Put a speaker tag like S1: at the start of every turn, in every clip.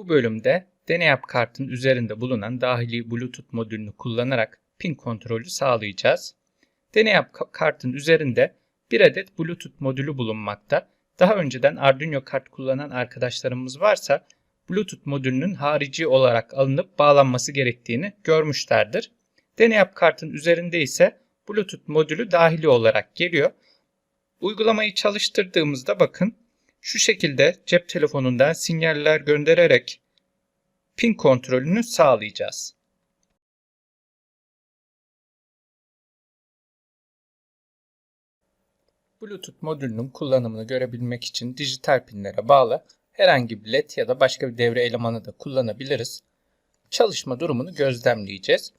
S1: Bu bölümde Deneyap kartın üzerinde bulunan dahili Bluetooth modülünü kullanarak pin kontrolü sağlayacağız. Deneyap ka- kartın üzerinde bir adet Bluetooth modülü bulunmakta. Daha önceden Arduino kart kullanan arkadaşlarımız varsa Bluetooth modülünün harici olarak alınıp bağlanması gerektiğini görmüşlerdir. Deneyap kartın üzerinde ise Bluetooth modülü dahili olarak geliyor. Uygulamayı çalıştırdığımızda bakın şu şekilde cep telefonundan sinyaller göndererek pin kontrolünü sağlayacağız. Bluetooth modülünün kullanımını görebilmek için dijital pinlere bağlı herhangi bir led ya da başka bir devre elemanı da kullanabiliriz. Çalışma durumunu gözlemleyeceğiz.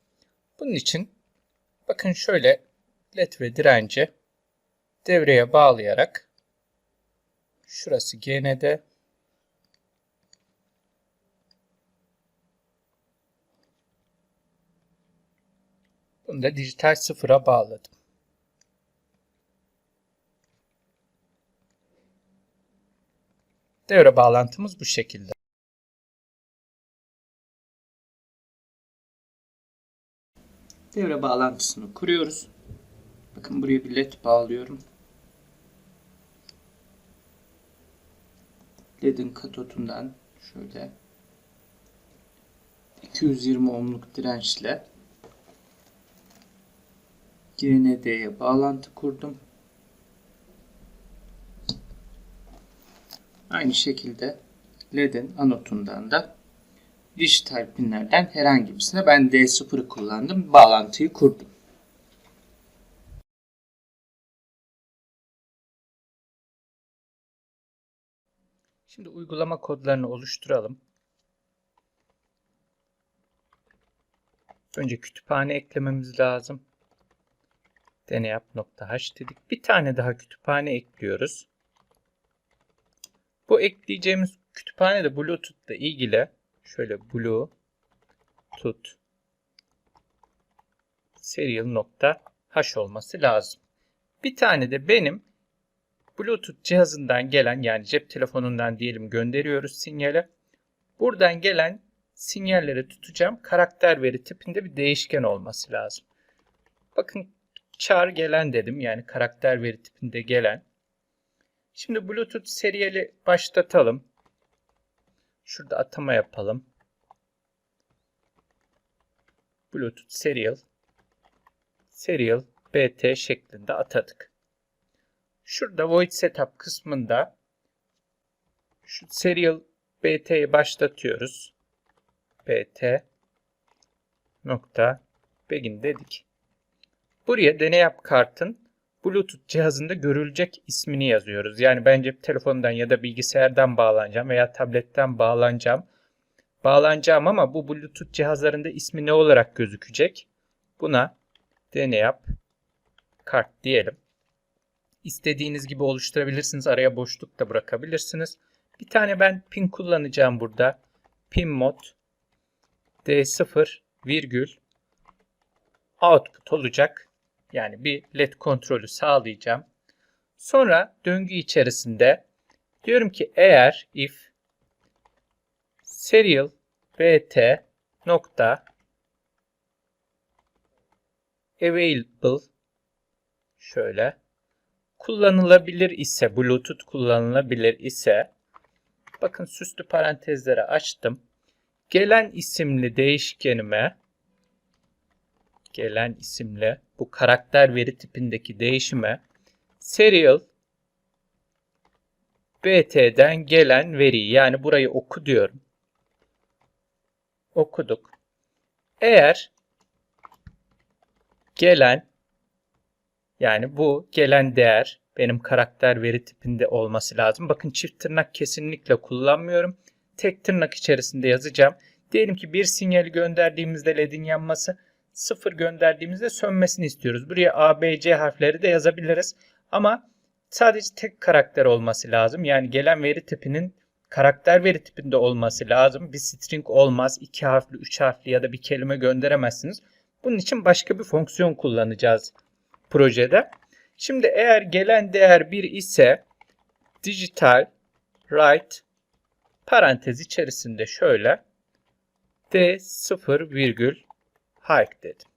S1: Bunun için bakın şöyle led ve direnci devreye bağlayarak şurası GND bunu da dijital sıfıra bağladım. Devre bağlantımız bu şekilde. Devre bağlantısını kuruyoruz. Bakın buraya bir led bağlıyorum. LED'in katotundan şöyle 220 ohmluk dirençle GND'ye bağlantı kurdum. Aynı şekilde LED'in anotundan da dijital pinlerden herhangi birisine ben D0'ı kullandım. Bağlantıyı kurdum. Şimdi uygulama kodlarını oluşturalım. Önce kütüphane eklememiz lazım. Deneyap.h dedik. Bir tane daha kütüphane ekliyoruz. Bu ekleyeceğimiz kütüphane de Bluetooth ile ilgili. Şöyle Bluetooth serial.h olması lazım. Bir tane de benim Bluetooth cihazından gelen yani cep telefonundan diyelim gönderiyoruz sinyali. Buradan gelen sinyalleri tutacağım. Karakter veri tipinde bir değişken olması lazım. Bakın char gelen dedim yani karakter veri tipinde gelen. Şimdi Bluetooth seriyeli başlatalım. Şurada atama yapalım. Bluetooth serial serial bt şeklinde atadık. Şurada void setup kısmında şu serial bt'yi başlatıyoruz. bt nokta begin dedik. Buraya deney yap kartın Bluetooth cihazında görülecek ismini yazıyoruz. Yani ben cep telefonundan ya da bilgisayardan bağlanacağım veya tabletten bağlanacağım. Bağlanacağım ama bu Bluetooth cihazlarında ismi ne olarak gözükecek? Buna deney yap kart diyelim. İstediğiniz gibi oluşturabilirsiniz. Araya boşluk da bırakabilirsiniz. Bir tane ben pin kullanacağım burada. Pin mod D0 virgül output olacak. Yani bir led kontrolü sağlayacağım. Sonra döngü içerisinde diyorum ki eğer if serial bt nokta available şöyle kullanılabilir ise bluetooth kullanılabilir ise bakın süslü parantezleri açtım. Gelen isimli değişkenime gelen isimle bu karakter veri tipindeki değişime serial bt'den gelen veriyi yani burayı oku diyorum. Okuduk. Eğer gelen yani bu gelen değer benim karakter veri tipinde olması lazım. Bakın çift tırnak kesinlikle kullanmıyorum. Tek tırnak içerisinde yazacağım. Diyelim ki bir sinyali gönderdiğimizde ledin yanması 0 gönderdiğimizde sönmesini istiyoruz. Buraya A, B, C harfleri de yazabiliriz. Ama sadece tek karakter olması lazım. Yani gelen veri tipinin karakter veri tipinde olması lazım. Bir string olmaz. 2 harfli, 3 harfli ya da bir kelime gönderemezsiniz. Bunun için başka bir fonksiyon kullanacağız projede. Şimdi eğer gelen değer 1 ise digital write parantez içerisinde şöyle D0 virgül hike dedim.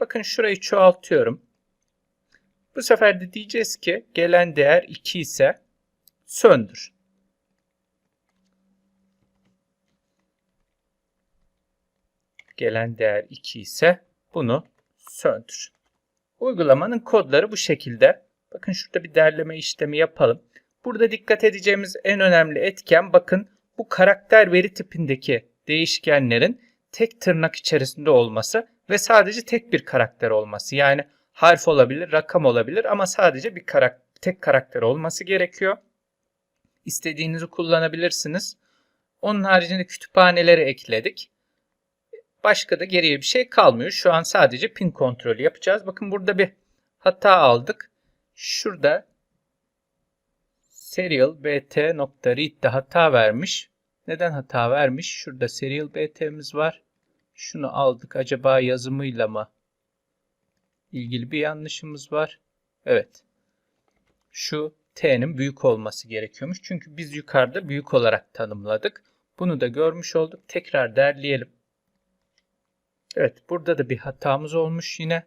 S1: Bakın şurayı çoğaltıyorum. Bu sefer de diyeceğiz ki gelen değer 2 ise söndür. Gelen değer 2 ise bunu söndür. Uygulamanın kodları bu şekilde. Bakın şurada bir derleme işlemi yapalım. Burada dikkat edeceğimiz en önemli etken bakın bu karakter veri tipindeki değişkenlerin tek tırnak içerisinde olması ve sadece tek bir karakter olması. Yani harf olabilir, rakam olabilir ama sadece bir karak tek karakter olması gerekiyor. İstediğinizi kullanabilirsiniz. Onun haricinde kütüphaneleri ekledik. Başka da geriye bir şey kalmıyor. Şu an sadece pin kontrolü yapacağız. Bakın burada bir hata aldık. Şurada serial bt.read'de hata vermiş. Neden hata vermiş? Şurada serial bt'miz var. Şunu aldık. Acaba yazımıyla mı ilgili bir yanlışımız var? Evet. Şu t'nin büyük olması gerekiyormuş. Çünkü biz yukarıda büyük olarak tanımladık. Bunu da görmüş olduk. Tekrar derleyelim. Evet burada da bir hatamız olmuş yine.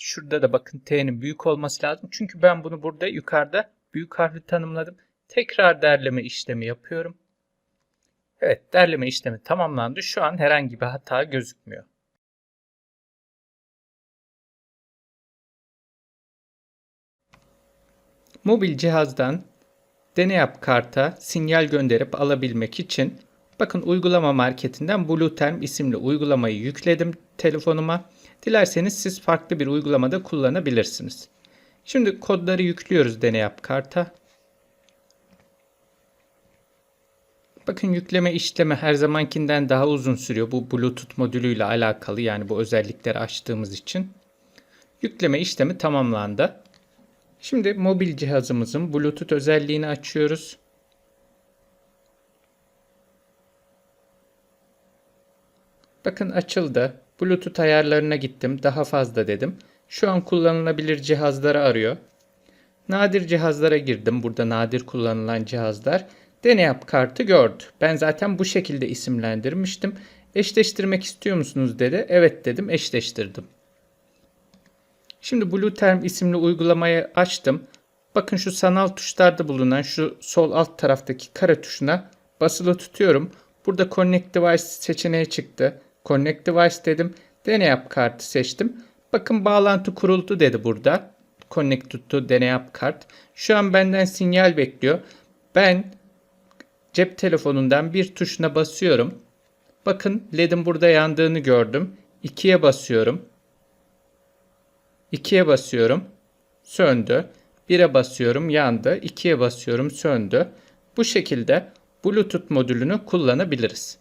S1: Şurada da bakın t'nin büyük olması lazım. Çünkü ben bunu burada yukarıda büyük harfi tanımladım. Tekrar derleme işlemi yapıyorum. Evet derleme işlemi tamamlandı. Şu an herhangi bir hata gözükmüyor. Mobil cihazdan Deneyap karta sinyal gönderip alabilmek için bakın uygulama marketinden Blueterm isimli uygulamayı yükledim telefonuma. Dilerseniz siz farklı bir uygulamada kullanabilirsiniz. Şimdi kodları yüklüyoruz Deneyap karta. Bakın yükleme işlemi her zamankinden daha uzun sürüyor. Bu Bluetooth modülüyle alakalı yani bu özellikleri açtığımız için. Yükleme işlemi tamamlandı. Şimdi mobil cihazımızın Bluetooth özelliğini açıyoruz. Bakın açıldı. Bluetooth ayarlarına gittim. Daha fazla dedim. Şu an kullanılabilir cihazları arıyor. Nadir cihazlara girdim. Burada nadir kullanılan cihazlar. Deneyap kartı gördü. Ben zaten bu şekilde isimlendirmiştim. Eşleştirmek istiyor musunuz dedi. Evet dedim eşleştirdim. Şimdi Blueterm isimli uygulamayı açtım. Bakın şu sanal tuşlarda bulunan şu sol alt taraftaki kare tuşuna basılı tutuyorum. Burada Connect Device seçeneği çıktı. Connect Device dedim. Deneyap kartı seçtim. Bakın bağlantı kuruldu dedi burada. Connect to Deneyap kart. Şu an benden sinyal bekliyor. Ben cep telefonundan bir tuşuna basıyorum. Bakın ledin burada yandığını gördüm. 2'ye basıyorum. 2'ye basıyorum. Söndü. 1'e basıyorum yandı. 2'ye basıyorum söndü. Bu şekilde Bluetooth modülünü kullanabiliriz.